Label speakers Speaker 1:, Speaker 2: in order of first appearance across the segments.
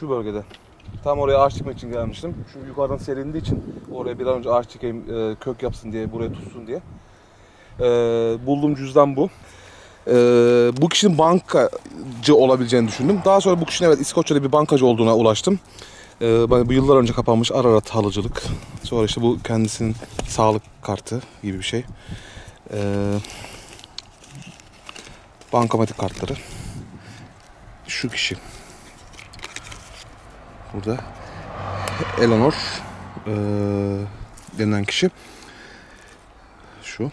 Speaker 1: Şu bölgede. Tam oraya ağaç dikmek için gelmiştim. Çünkü yukarıdan serindiği için oraya bir an önce ağaç dikeyim, e, kök yapsın diye, buraya tutsun diye. E, bulduğum cüzdan bu. E, bu kişinin bankacı olabileceğini düşündüm. Daha sonra bu kişinin evet İskoçya'da bir bankacı olduğuna ulaştım. E, bu yıllar önce kapanmış Ararat halıcılık. Sonra işte bu kendisinin sağlık kartı gibi bir şey. E, bankamatik kartları. Şu kişi. Burada Eleanor eee denilen kişi. Şu.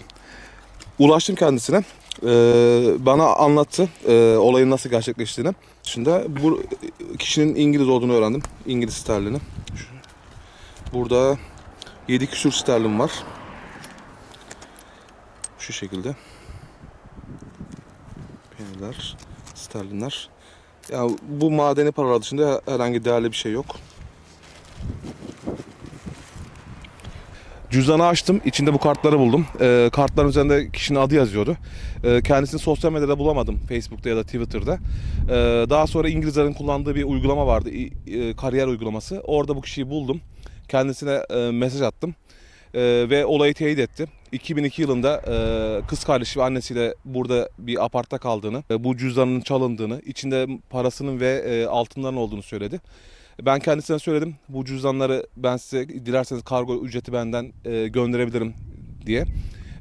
Speaker 1: Ulaştım kendisine. Eee, bana anlattı eee, olayın nasıl gerçekleştiğini. Şimdi bu kişinin İngiliz olduğunu öğrendim. İngiliz sterlini. Burada 7 küsür sterlin var. Şu şekilde. Peniler, sterlinler. Ya bu madeni paralar dışında herhangi değerli bir şey yok. Cüzdanı açtım. İçinde bu kartları buldum. Ee, kartların üzerinde kişinin adı yazıyordu. Ee, kendisini sosyal medyada bulamadım. Facebook'ta ya da Twitter'da. Ee, daha sonra İngilizlerin kullandığı bir uygulama vardı. E, kariyer uygulaması. Orada bu kişiyi buldum. Kendisine e, mesaj attım. Ee, ve olayı teyit etti. 2002 yılında e, kız kardeşi ve annesiyle burada bir apartta kaldığını, e, bu cüzdanının çalındığını, içinde parasının ve e, altınların olduğunu söyledi. Ben kendisine söyledim. Bu cüzdanları ben size dilerseniz kargo ücreti benden e, gönderebilirim diye.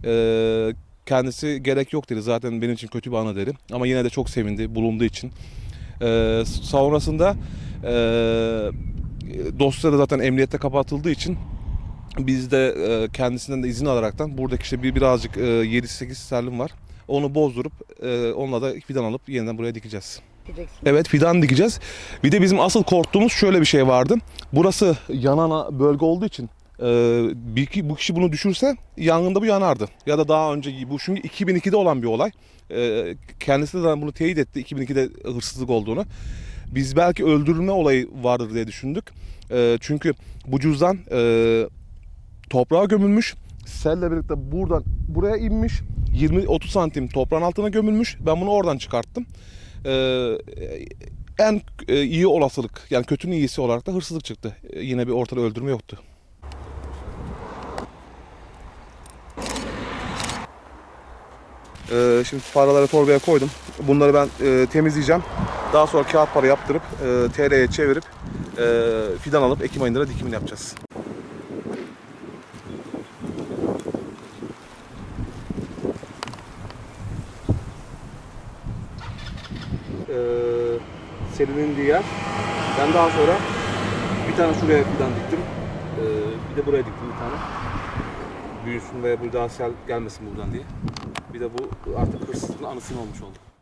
Speaker 1: E, kendisi gerek yok dedi. Zaten benim için kötü bir anı dedi. Ama yine de çok sevindi bulunduğu için. E, sonrasında e, dosya da zaten emniyette kapatıldığı için biz de e, kendisinden de izin alaraktan buradaki işte bir birazcık e, 7-8 sterlin var. Onu bozdurup e, onunla da fidan alıp yeniden buraya dikeceğiz.
Speaker 2: Diyeceksin.
Speaker 1: Evet fidan dikeceğiz. Bir de bizim asıl korktuğumuz şöyle bir şey vardı. Burası yanan bölge olduğu için e, bir, ki- bu kişi bunu düşürse yangında bu yanardı. Ya da daha önce bu çünkü 2002'de olan bir olay. E, kendisi de bunu teyit etti 2002'de hırsızlık olduğunu. Biz belki öldürülme olayı vardır diye düşündük. E, çünkü bu cüzdan e, toprağa gömülmüş. Selle birlikte buradan buraya inmiş. 20-30 santim toprağın altına gömülmüş. Ben bunu oradan çıkarttım. Ee, en e, iyi olasılık yani kötünün iyisi olarak da hırsızlık çıktı. Ee, Yine bir ortada öldürme yoktu. Ee, şimdi paraları torbaya koydum. Bunları ben e, temizleyeceğim. Daha sonra kağıt para yaptırıp e, TL'ye çevirip e, fidan alıp Ekim ayında da dikimini yapacağız. E, serinin indiği yer. Ben daha sonra bir tane şuraya fidan diktim. E, bir de buraya diktim bir tane. Büyüsün ve burada sel gelmesin buradan diye. Bir de bu artık hırsızlığın anısını olmuş oldu.